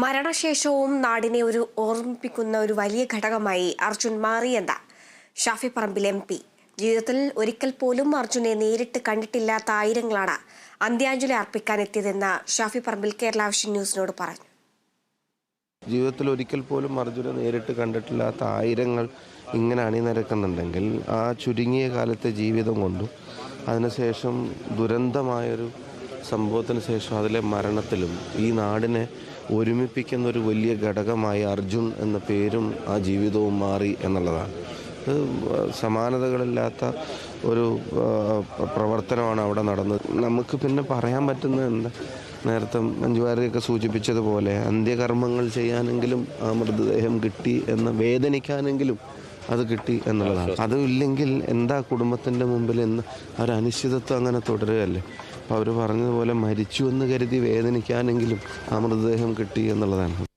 മരണശേഷവും നാടിനെ ഒരു ഓർമ്മിപ്പിക്കുന്ന ഒരു വലിയ ഘടകമായി അർജുൻ മാറിയെന്ന ഷാഫി പറമ്പിൽ എം പി. ജീവിതത്തിൽ ഒരിക്കൽ പോലും അർജുനെ നേരിട്ട് കണ്ടിട്ടില്ലാത്ത ആയിരങ്ങളാണ് അന്ത്യാഞ്ജലി അർപ്പിക്കാൻ എത്തിയതെന്ന് ഷാഫി പറമ്പിൽ കേരള വിഷൻ ന്യൂസിനോട് പറഞ്ഞു. ജീവിതത്തിൽ ഒരിക്കൽ പോലും അർജുനെ നേരിട്ട് കണ്ടിട്ടില്ലാത്ത ആയിരങ്ങൾ ഇങ്ങനെ അണിനിരക്കുന്നുണ്ടെങ്കിൽ ആ ചുരുങ്ങിയ കാലത്തെ ജീവിതം കൊണ്ടും അതിനുശേഷം ദുരന്തമായൊരു സംഭവത്തിന് ശേഷം അതിലെ മരണത്തിലും ഈ നാടിനെ ഒരുമിപ്പിക്കുന്ന ഒരു വലിയ ഘടകമായി അർജുൻ എന്ന പേരും ആ ജീവിതവും മാറി എന്നുള്ളതാണ്. അത് സമാനതകളില്ലാത്ത ഒരു പ്രവർത്തനമാണ് അവിടെ നടന്നത്. നമുക്ക് പിന്നെ പറയാൻ പറ്റുന്നത് എന്താ? നേരത്തെ മഞ്ജുവാരിയൊക്കെ സൂചിപ്പിച്ചതുപോലെ അന്ത്യകർമ്മങ്ങൾ ചെയ്യാനെങ്കിലും ആ മൃതദേഹം കിട്ടി എന്ന് വേദനിക്കാനെങ്കിലും അത് കിട്ടി എന്നുള്ളതാണ്. അതും ഇല്ലെങ്കിൽ എന്താ കുടുംബത്തിന്റെ മുമ്പിൽ എന്ന് ഒരു അനിശ്ചിതത്വം അങ്ങനെ തുടരുകയല്ലേ? അപ്പോൾ അവർ പറഞ്ഞതുപോലെ മരിച്ചു എന്ന് കരുതി വേദനിക്കാനെങ്കിലും ആ മൃതദേഹം കിട്ടി എന്നുള്ളതാണ്.